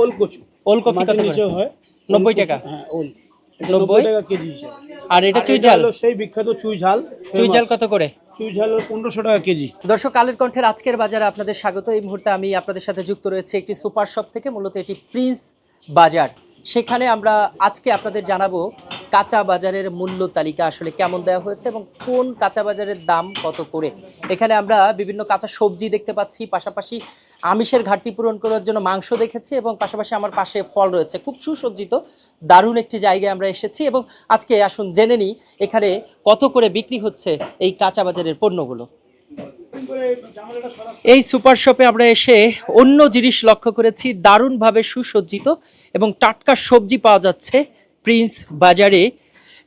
ওল কচু। ওল কফি কত করে? হয়। নব্বই টাকা? হ্যাঁ ওল। এটা নব্বই? নব্বই টাকা কেজি হিসাবে। আর এটা চুই ঝাল? সেই বিখ্যাত চুই ঝাল। চুই ঝাল কত করে? চুই ঝাল হলো পনেরোশো টাকা কেজি। দর্শক কালের কণ্ঠের আজকের বাজারে আপনাদের স্বাগত। এই মুহূর্তে আমি আপনাদের সাথে যুক্ত রয়েছে একটি সুপার শপ থেকে মূলত এটি প্রিন্স বাজার। সেখানে আমরা আজকে আপনাদের জানাব কাঁচা বাজারের মূল্য তালিকা আসলে কেমন দেওয়া হয়েছে এবং কোন কাঁচা বাজারের দাম কত করে। এখানে আমরা বিভিন্ন কাঁচা সবজি দেখতে পাচ্ছি পাশাপাশি আমিষের ঘাটতি পূরণ করার জন্য মাংস দেখেছি এবং পাশাপাশি আমার পাশে ফল রয়েছে। খুব সুসজ্জিত, দারুণ একটি জায়গায় আমরা এসেছি এবং আজকে আসুন জেনে নিই এখানে কত করে বিক্রি হচ্ছে এই কাঁচা বাজারের পণ্যগুলো। এই সুপার শপে আমরা এসে অন্য জিনিস লক্ষ্য করেছি, দারুণভাবে সুসজ্জিত এবং টাটকা সবজি পাওয়া যাচ্ছে প্রিন্স বাজারে।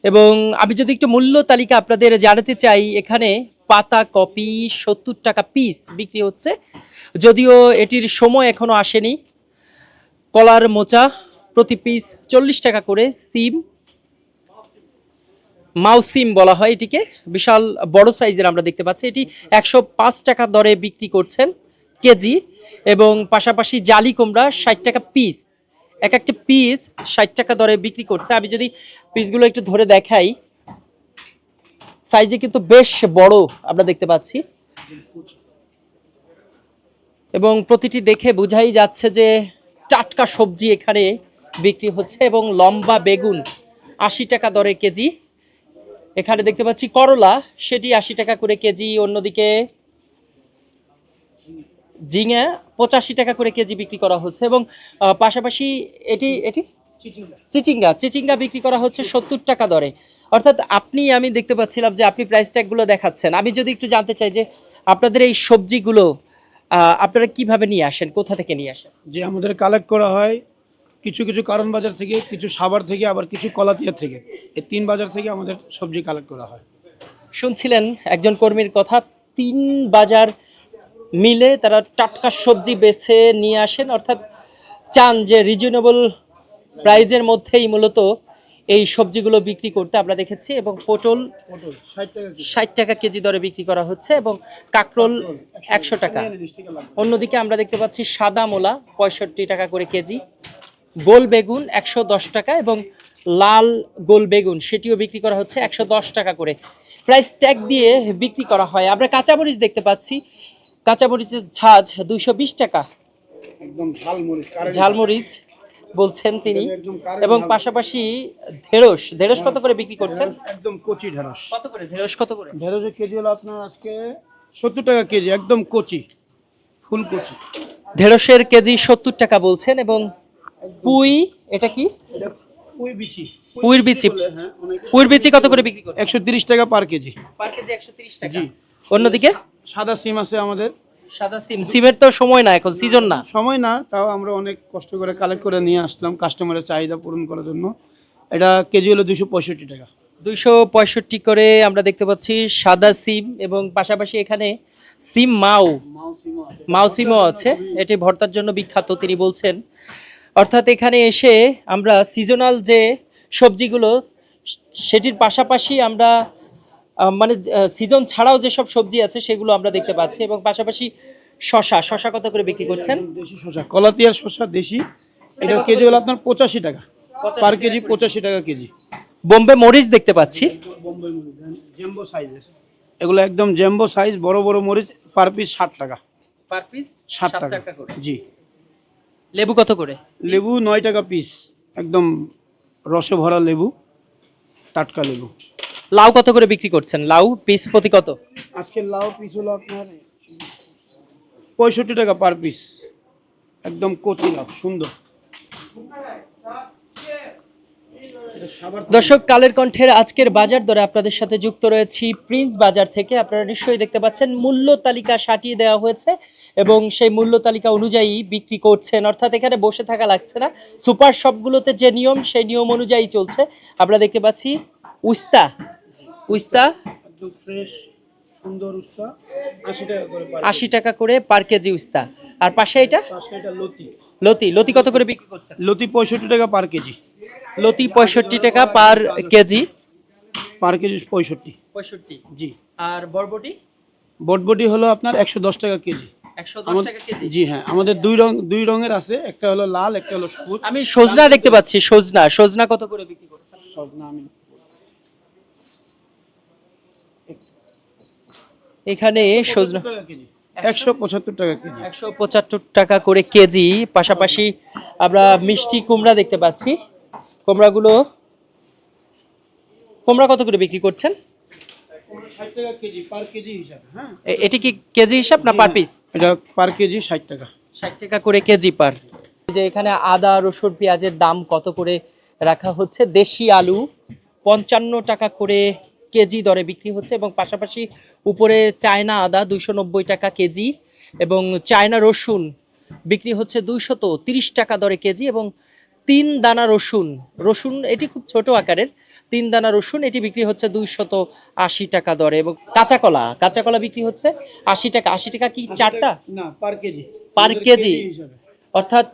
এবং আমি যদি একটু মূল্য তালিকা আপনাদের জানাতে চাই, এখানে পাতা কপি সত্তর টাকা পিস বিক্রি হচ্ছে। যদিও এটির সময় এখনও আসেনি। কলার মোচা প্রতি পিস চল্লিশ টাকা করে সিম। মাউসিম বলা হয় এটিকে। বিশাল বড় সাইজের আমরা দেখতে পাচ্ছি। এটি একশো পাঁচ টাকা দরে বিক্রি করছেন কেজি এবং পাশাপাশি জালি কুমড়া ষাট টাকা পিস এক একটা পিস ষাট টাকা দরে বিক্রি করছে। আমি যদি পিসগুলো একটু ধরে দেখাই। সাইজে কিন্তু বেশ বড় আমরা দেখতে পাচ্ছি। এবং প্রতিটি দেখে বোঝাই যাচ্ছে যে টাটকা সবজি এখানে বিক্রি হচ্ছে এবং লম্বা বেগুন আশি টাকা দরে কেজি। এখানে দেখতে পাচ্ছি করলা, সেটি আশি টাকা করে কেজি, অন্যদিকে ঝিঙা পঁচাশি টাকা করে কেজি বিক্রি করা হচ্ছে এবং পাশাপাশি এটি এটি? চিচিঙ্গা। চিচিঙ্গা বিক্রি করা হচ্ছে সত্তর টাকা দরে। অর্থাৎ আপনি আমি দেখতে পাচ্ছিলাম যে আপনি প্রাইস ট্যাগগুলো দেখাচ্ছেন। আমি যদি একটু জানতে চাই যে আপনাদের এই সবজিগুলো আপনারা কীভাবে নিয়ে আসেন? কোথা থেকে নিয়ে আসেন? যে আমাদের কালেক্ট করা হয় কিছু কিছু কারণ বাজার থেকে কিছু সাভার থেকে আবার কিছু কলাতিয়ার থেকে। এই তিন বাজার থেকে আমাদের সবজি কালেক্ট করা হয়। শুনছিলেন একজন কর্মীর কথা তিন বাজার মিলে তারা টাটকা সবজি বেছে নিয়ে আসেন। অর্থাৎ চান যে রিজনেবল প্রাইজের মধ্যেই মূলত এই সবজিগুলো বিক্রি করতে আমরা দেখেছি এবং পটল ষাট টাকা কেজি। দরে বিক্রি করা হচ্ছে এবং কাকরোল একশো টাকা। অন্যদিকে আমরা দেখতে পাচ্ছি সাদা মোলা পঁয়ষট্টি টাকা করে কেজি। গোল বেগুন একশো দশ টাকা এবং লাল গোল বেগুন সেটিও বিক্রি করা হচ্ছে একশো দশ টাকা করে। প্রাইস ট্যাগ দিয়ে বিক্রি করা হয়। আমরা কাঁচামরিচ দেখতে পাচ্ছি। কাঁচামরিচের ঝাঁজ দুইশো বিশ টাকা। ঝাল ঝালমরিচ। বলছেন তিনি। এবং পাশাপাশি ঢেঁড়স ঢেঁড়স কত করে বিক্রি করছেন? একদম কচি ঢেঁড়স কত করে ঢেঁড়স কত করে? ঢেঁড়সের কেজি হলো আপনার আজকে সত্তর টাকা কেজি একদম কচি ফুল কচি। ঢেঁড়সের কেজি সত্তর টাকা বলছেন এবং পুই এটা কি? এটা বিচি। পুইর বিচি। হ্যাঁ পুইর বিচি কত করে বিক্রি একশো টাকা পার কেজি। পার কেজি একশো টাকা। জি। অন্যদিকে? সাদা সিম আছে আমাদের। সাদা সিম। সিমের তো সময় না এখন সিজন না। সময় না তাও আমরা অনেক কষ্ট করে কালেক্ট করে নিয়ে আসলাম কাস্টমারের চাহিদা পূরণ করার জন্য। এটা কেজি হলো দুশো পঁয়ষট্টি টাকা। দুইশো পঁয়ষট্টি করে আমরা দেখতে পাচ্ছি সাদা সিম এবং পাশাপাশি এখানে সিম মাও। মাও সিমও আছে এটি ভর্তার জন্য বিখ্যাত তিনি বলছেন। অর্থাৎ এখানে এসে আমরা সিজনাল যে সবজিগুলো সেটির পাশাপাশি আমরা মানে সিজন ছাড়াও যেসব সবজি আছে সেগুলো আমরা দেখতে পাচ্ছি এবং পাশাপাশি শশা শশা কত করে বিক্রি করছেন? দেশি শসা কলাতিয়ার শসা দেশি এটা কেজি হলো আপনার পঁচাশি টাকা। পার কেজি পঁচাশি টাকা কেজি। বোম্বে মরিচ দেখতে পাচ্ছি। জেম্বো সাইজের এগুলো একদম জেম্বো সাইজ বড় বড় মরিচ পার পিস ষাট টাকা। পার পিস ষাট টাকা। জি। লেবু কত করে? লেবু নয় টাকা পিস একদম রসে ভরা লেবু টাটকা লেবু। লাউ কত করে বিক্রি করছেন? লাউ পিস প্রতি কত? আজকে লাউ পিস হলো আপনার পঁয়ষট্টি টাকা পার পিস একদম কচি লাউ সুন্দর। দর্শক কালের কণ্ঠের আজকের বাজার দরে আপনাদের সাথে যুক্ত রয়েছি প্রিন্স বাজার থেকে। আপনারা নিশ্চয়ই দেখতে পাচ্ছেন মূল্য তালিকা সাটিয়ে দেওয়া হয়েছে এবং সেই মূল্য তালিকা অনুযায়ী বিক্রি করছেন। অর্থাৎ এখানে বসে থাকা লাগছে না। সুপার শপগুলোতে যে নিয়ম সেই নিয়ম অনুযায়ী চলছে। আমরা দেখতে পাচ্ছি উস্তা উস্তা? ফ্রেশ সুন্দর উৎসাহ আশি টাকা করে পার আশি টাকা করে পার কেজি উস্তা। আর পাশে এটা? লতি। লতি। লতি কত করে বিক্রি করছেন? লতি পঁয়ষট্টি টাকা পার কেজি। লতি পঁয়ষট্টি টাকা পার কেজি? পার কেজি পঁয়ষট্টি। পঁয়ষট্টি? জি। আর বরবটি? বটবটি হলো আপনার একশো দশ টাকা কেজি। একশো দশ আমার- টাকা কেজি? জি হ্যাঁ। আমাদের দুই রং দুই রঙের আছে। একটা হলো লাল একটা হলো সবুজ। আমি সজনা দেখতে পাচ্ছি সজনা। সজনা কত করে বিক্রি করছেন? সজনা আমি এখানে সজনা একশো পঁচাত্তর টাকা কেজি। একশো পঁচাত্তর টাকা করে কেজি পাশাপাশি আমরা মিষ্টি কুমড়া দেখতে পাচ্ছি। কুমড়াগুলো কুমড়া কত করে বিক্রি করছেন? কেজি হিসাবে হ্যাঁ? এটি কি কেজি হিসাব না পার পিস এটা পার কেজি ষাট টাকা। ষাট টাকা করে কেজি পার। যে এখানে আদা রসুন পেঁয়াজের দাম কত করে রাখা হচ্ছে? দেশি আলু পঞ্চান্ন টাকা করে কেজি দরে বিক্রি হচ্ছে এবং পাশাপাশি উপরে চায়না আদা দুইশো নব্বই টাকা কেজি এবং চায়না রসুন বিক্রি হচ্ছে দুইশত তিরিশ টাকা দরে কেজি এবং তিন দানা রসুন রসুন এটি খুব ছোট আকারের তিন দানা রসুন এটি বিক্রি হচ্ছে দুইশত আশি টাকা দরে এবং কাঁচা কলা কাঁচা কলা বিক্রি হচ্ছে আশি টাকা আশি টাকা কি চারটা? না পার কেজি। পার কেজি? অর্থাৎ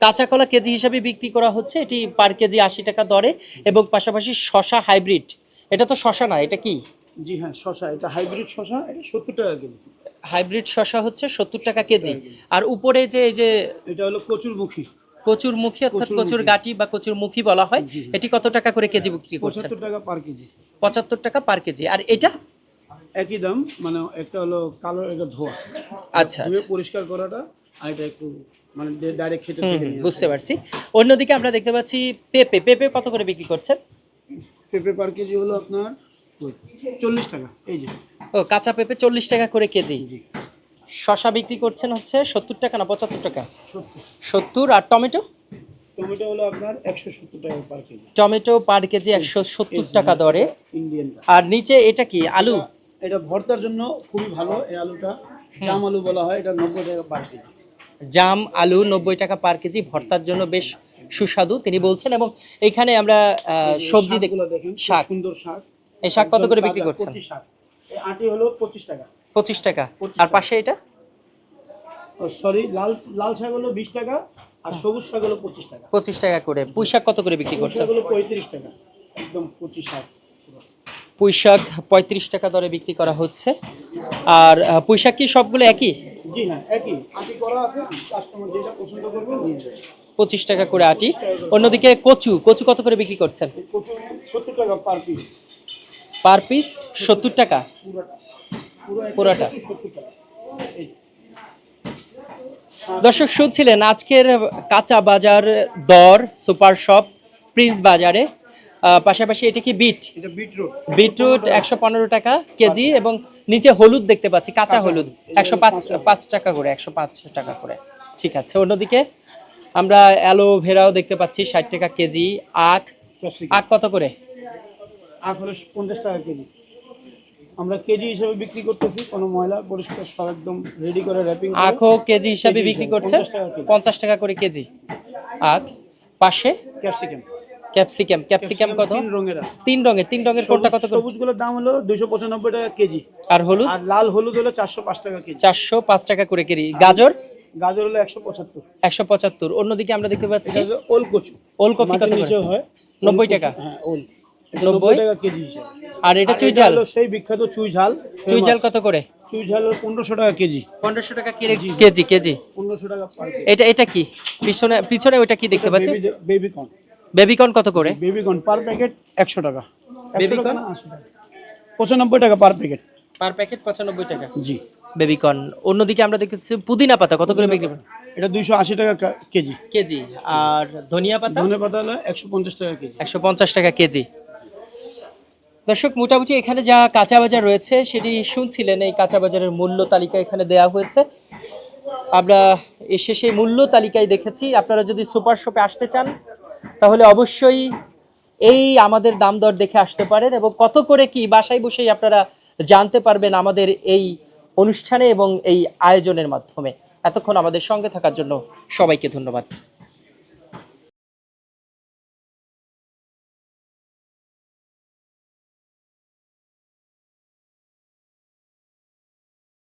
কাঁচা কলা কেজি হিসাবে বিক্রি করা হচ্ছে এটি পার কেজি আশি টাকা দরে এবং পাশাপাশি শশা হাইব্রিড এটা তো শশা না এটা কি? জি হ্যাঁ শশা এটা হাইব্রিড শশা এটা সত্তর টাকা কেজি। হাইব্রিড শশা হচ্ছে সত্তর টাকা কেজি। আর উপরে যে এই যে এটা হলো কচুরমুখী। কচুর মুখী অর্থাৎ কচুর গাটি বা কচুর মুখী বলা হয়। এটি কত টাকা করে কেজি বিক্রি করছেন? পঁচাত্তর টাকা পার কেজি। পঁচাত্তর টাকা পার কেজি। আর এটা? একই দাম মানে একটা হলো কালো একটা ধোয়া। আচ্ছা ধুয়ে আচ্ছা। পরিষ্কার করাটা আর এটা একটু মানে ডাইরেক্ট খেতে বুঝতে পারছি। অন্যদিকে আমরা দেখতে পাচ্ছি পেঁপে। পেঁপে কত করে বিক্রি করছেন? পেঁপে পার কেজি হলো আপনার চল্লিশ টাকা এই যে। ও কাঁচা পেঁপে চল্লিশ টাকা করে কেজি। জি। শশা বিক্রি করছেন হচ্ছে সত্তর টাকা না পঁচাত্তর টাকা? সত্তর। আর টমেটো? টমেটো হলো আপনার একশো সত্তর টাকা পার কেজি। টমেটো পার কেজি একশো সত্তর টাকা দরে। ইন্ডিয়ান আর নিচে এটা কি আলু? এটা ভর্তার জন্য খুবই ভালো এই আলুটা। জাম আলু বলা হয় এটা নব্বই টাকা পার কেজি। জাম আলু নব্বই টাকা পার কেজি ভর্তার জন্য বেশ সুস্বাদু তিনি বলছেন এবং এখানে আমরা সবজি দেখ শাকগুলো শাক। সুন্দর শাক। এই শাক কত করে বিক্রি করছেন? আটি হলো পঁচিশ টাকা। পঁচিশ টাকা। আর পাশে এটা? সরি লাল লাল শাক হলো বিশ টাকা আর সবুজ শাক হলো পঁচিশ টাকা। পঁচিশ টাকা করে। পুঁই শাক কত করে বিক্রি করছেন? হলো পঁয়ত্রিশ টাকা। একদম কচি শাক। পুঁই শাক পঁয়ত্রিশ টাকা দরে বিক্রি করা হচ্ছে। আর পুঁই শাক কি সবগুলো একই? জি হ্যাঁ একই। আটি করা আছে কাস্টমার যেটা পছন্দ করবে নিয়ে যাবে। পঁচিশ টাকা করে আটি। অন্যদিকে কচু কচু কত করে বিক্রি করছেন? পার পিস সত্তর টাকা। পুরোটা দর্শক শুনছিলেন আজকের কাঁচা বাজার দর সুপার শপ প্রিন্স বাজারে। পাশাপাশি এটা কি বিট? বিটরুট। বিটরুট একশো পনেরো টাকা কেজি এবং নিচে হলুদ দেখতে পাচ্ছি কাঁচা হলুদ। একশো পাঁচ পাঁচ টাকা করে একশো পাঁচ টাকা করে। ঠিক আছে অন্যদিকে আমরা অ্যালোভেরাও দেখতে পাচ্ছি ষাট টাকা কেজি। আখ আখ কত করে? আখ হলো পঞ্চাশ টাকা কেজি। আমরা কেজি হিসাবে বিক্রি করতেছি কোনো ময়লা পরিষ্কার সব একদম রেডি করে র্যাপিং আখও কেজি হিসাবে বিক্রি করছে 50 টাকা কেজি। পঞ্চাশ টাকা করে কেজি। আখ পাশে? ক্যাপসিকাম। ক্যাপসিকাম ক্যাপসিকাম কত? তিন রঙের তিন রঙের তিন রঙের কোনটা কত করে? সবুজগুলোর দাম হলো দুইশো পঁচানব্বই টাকা কেজি। আর হলুদ? আর লাল হলুদ হলো চারশো পাঁচ টাকা কেজি। চারশো পাঁচ টাকা করে কেজি। গাজর? গাজর হলো একশো পঁচাত্তর। একশো পঁচাত্তর। অন্যদিকে আমরা দেখতে পাচ্ছি এটা হলো ওল কচু কত করে? নিচেও হয়। নব্বই ওল কচু, টাকা? হ্যাঁ ওল। এটা নব্বই? নব্বই টাকা কেজি হিসাবে। আর এটা চুই ঝাল? সেই বিখ্যাত চুই ঝাল। চুই ঝাল কত করে? চুই ঝাল টাকা কেজি। পনেরোশো টাকা কেজি। KG KG. পনেরোশো টাকা পার এটা এটা কি? পিছনে পিছনে ওইটা কি দেখতে পাচ্ছি বেবি কর্ন বেবিকর্ন কত করে? বেবি কর্ন পার প্যাকেট একশো টাকা। একশো Baby টাকা পার প্যাকেট পার প্যাকেট পঁচানব্বই টাকা। জি। Baby corn. অন্যদিকে আমরা দেখতেছি পুদিনা পাতা কত করে বিক্রি এটা দুইশো আশি টাকা কেজি। কেজি। আর ধনিয়া পাতা? ধনে পাতা হলো একশো পঞ্চাশ টাকা কেজি। একশো পঞ্চাশ টাকা কেজি। দর্শক মোটামুটি এখানে যা কাঁচা বাজার রয়েছে সেটি শুনছিলেন এই কাঁচা বাজারের মূল্য তালিকা এখানে দেওয়া হয়েছে। আমরা এসে সেই মূল্য তালিকায় দেখেছি। আপনারা যদি সুপার শপে আসতে চান তাহলে অবশ্যই এই আমাদের দাম দর দেখে আসতে পারেন এবং কত করে কি বাসায় বসেই আপনারা জানতে পারবেন আমাদের এই অনুষ্ঠানে এবং এই আয়োজনের মাধ্যমে। এতক্ষণ আমাদের সঙ্গে থাকার জন্য সবাইকে ধন্যবাদ।